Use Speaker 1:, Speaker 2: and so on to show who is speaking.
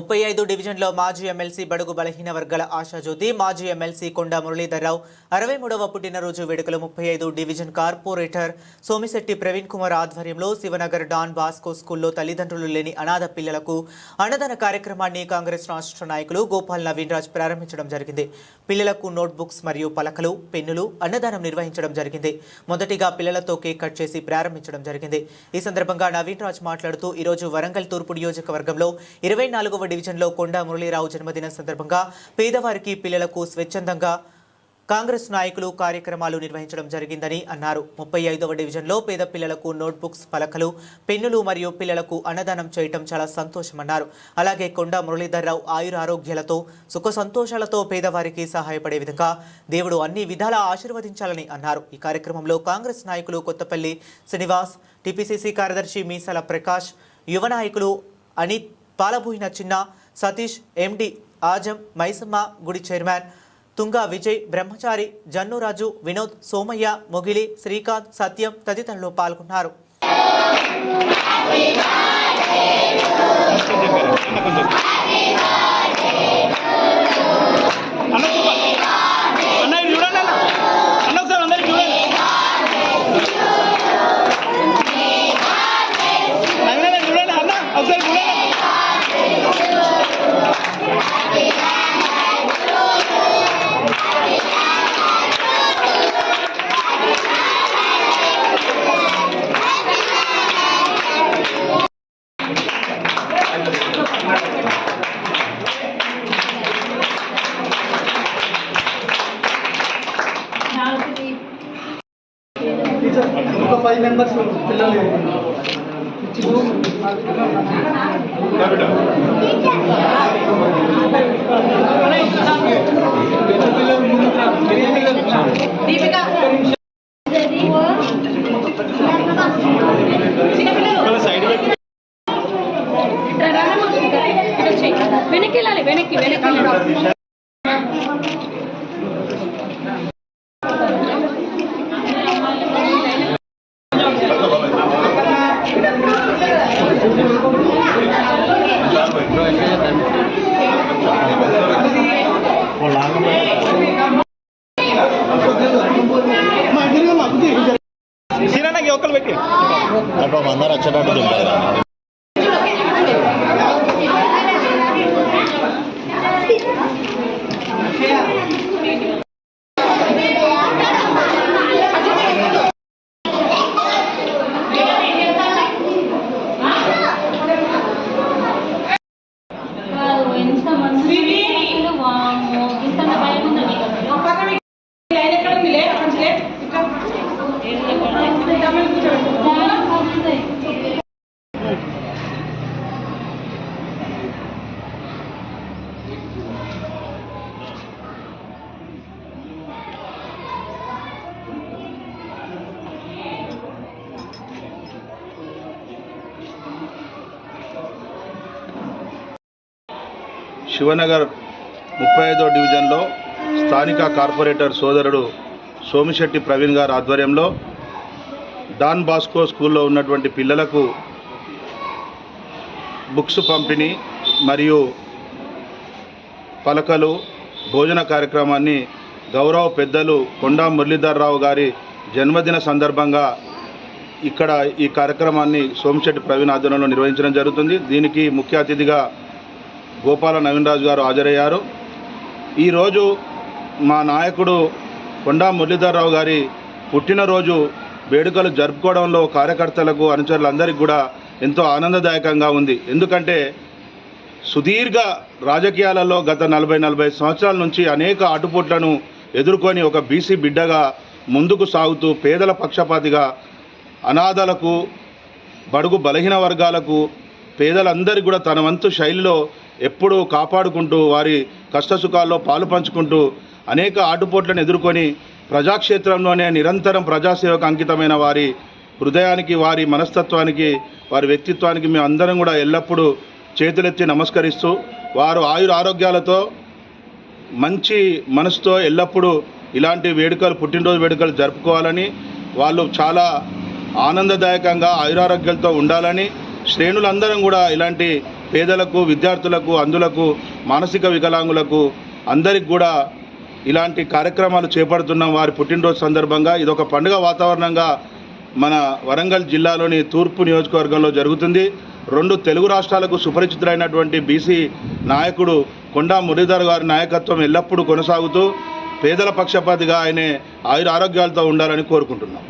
Speaker 1: ముప్పై ఐదు డివిజన్లో మాజీ ఎమ్మెల్సీ బడుగు బలహీన వర్గాల ఆశాజ్యోతి మాజీ ఎమ్మెల్సీ కొండ మురళీధర్రావు అరవై మూడవ పుట్టినరోజు వేడుకలు ముప్పై ఐదు డివిజన్ కార్పొరేటర్ సోమిశెట్టి ప్రవీణ్ కుమార్ ఆధ్వర్యంలో శివనగర్ డాన్ బాస్కో స్కూల్లో తల్లిదండ్రులు లేని అనాథ పిల్లలకు అన్నదాన కార్యక్రమాన్ని కాంగ్రెస్ రాష్ట్ర నాయకులు గోపాల్ నవీన్ రాజ్ ప్రారంభించడం జరిగింది. పిల్లలకు నోట్బుక్స్ మరియు పలకలు పెన్నులు అన్నదానం నిర్వహించడం జరిగింది. మొదటిగా పిల్లలతో కేక్ కట్ చేసి ప్రారంభించడం జరిగింది. ఈ సందర్భంగా నవీన్ రాజ్ మాట్లాడుతూ ఈరోజు వరంగల్ తూర్పు నియోజకవర్గంలో ఇరవై నాలుగవ డివిజన్లో కొండా మురళీరావు జన్మదినం సందర్భంగా పేదవారికి పిల్లలకు స్వచ్ఛందంగా కాంగ్రెస్ నాయకులు కార్యక్రమాలు నిర్వహించడం జరిగిందని అన్నారు. ముప్పై ఐదవ డివిజన్లో పేద పిల్లలకు నోట్బుక్స్ పలకలు పెన్నులు మరియు పిల్లలకు అన్నదానం చేయటం చాలా సంతోషమన్నారు. అలాగే కొండ మురళీధర్రావు ఆయుర ఆరోగ్యాలతో సుఖ సంతోషాలతో పేదవారికి సహాయపడే విధంగా దేవుడు అన్ని విధాలా ఆశీర్వదించాలని అన్నారు. ఈ కార్యక్రమంలో కాంగ్రెస్ నాయకులు కొత్తపల్లి శ్రీనివాస్ టిపిసిసి కార్యదర్శి మీసాల ప్రకాష్ యువ నాయకులు అనిత్ పాలబోయిన చిన్న సతీష్ ఎండి ఆజం మైసమ్మ గుడి చైర్మన్ తుంగా విజయ్ బ్రహ్మచారి జన్నురాజు వినోద్ సోమయ్య మొగిలి శ్రీకాంత్ సత్యం తదితరులు పాల్గొన్నారు.
Speaker 2: फाइव
Speaker 3: मेंबर्स पिछले बेटा?
Speaker 4: అటు అందరు వచ్చేటట్టు తింటారు
Speaker 5: శివనగర్ ముప్పై ఐదో డివిజన్లో స్థానిక కార్పొరేటర్ సోదరుడు సోమిశెట్టి ప్రవీణ్ గారి ఆధ్వర్యంలో డాన్ బాస్కో స్కూల్లో ఉన్నటువంటి పిల్లలకు బుక్స్ పంపిణీ మరియు పలకలు భోజన కార్యక్రమాన్ని గౌరవ పెద్దలు కొండా మురళీధర్రావు గారి జన్మదిన సందర్భంగా ఇక్కడ ఈ కార్యక్రమాన్ని సోమిశెట్టి ప్రవీణ్ ఆధ్వర్యంలో నిర్వహించడం జరుగుతుంది. దీనికి ముఖ్య అతిథిగా గోపాల నవీన్ గారు హాజరయ్యారు. ఈరోజు మా నాయకుడు కొండా మురళీధర్రావు గారి పుట్టినరోజు వేడుకలు జరుపుకోవడంలో కార్యకర్తలకు అనుచరులందరికీ కూడా ఎంతో ఆనందదాయకంగా ఉంది. ఎందుకంటే సుదీర్ఘ రాజకీయాలలో గత నలభై నలభై సంవత్సరాల నుంచి అనేక ఆటుపోట్లను ఎదుర్కొని ఒక బీసీ బిడ్డగా ముందుకు సాగుతూ పేదల పక్షపాతిగా అనాథలకు బడుగు బలహీన వర్గాలకు పేదలందరికీ కూడా తన వంతు శైలిలో ఎప్పుడూ కాపాడుకుంటూ వారి కష్టసుఖాల్లో పాలు పంచుకుంటూ అనేక ఆటుపోట్లను ఎదుర్కొని ప్రజాక్షేత్రంలోనే నిరంతరం ప్రజాసేవకు అంకితమైన వారి హృదయానికి వారి మనస్తత్వానికి వారి వ్యక్తిత్వానికి మేము అందరం కూడా ఎల్లప్పుడూ చేతులెత్తి నమస్కరిస్తూ వారు ఆయుర ఆరోగ్యాలతో మంచి మనసుతో ఎల్లప్పుడూ ఇలాంటి వేడుకలు పుట్టినరోజు వేడుకలు జరుపుకోవాలని వాళ్ళు చాలా ఆనందదాయకంగా ఆయురారోగ్యాలతో ఉండాలని శ్రేణులందరం కూడా ఇలాంటి పేదలకు విద్యార్థులకు అందులకు మానసిక వికలాంగులకు అందరికి కూడా ఇలాంటి కార్యక్రమాలు చేపడుతున్నాం. వారి పుట్టినరోజు సందర్భంగా ఇదొక పండుగ వాతావరణంగా మన వరంగల్ జిల్లాలోని తూర్పు నియోజకవర్గంలో జరుగుతుంది. రెండు తెలుగు రాష్ట్రాలకు సుపరిచితులైనటువంటి బీసీ నాయకుడు కొండా మురళీధర్ గారి నాయకత్వం ఎల్లప్పుడూ కొనసాగుతూ పేదల పక్షపాతిగా ఆయనే ఆయుర ఆరోగ్యాలతో ఉండాలని కోరుకుంటున్నాం.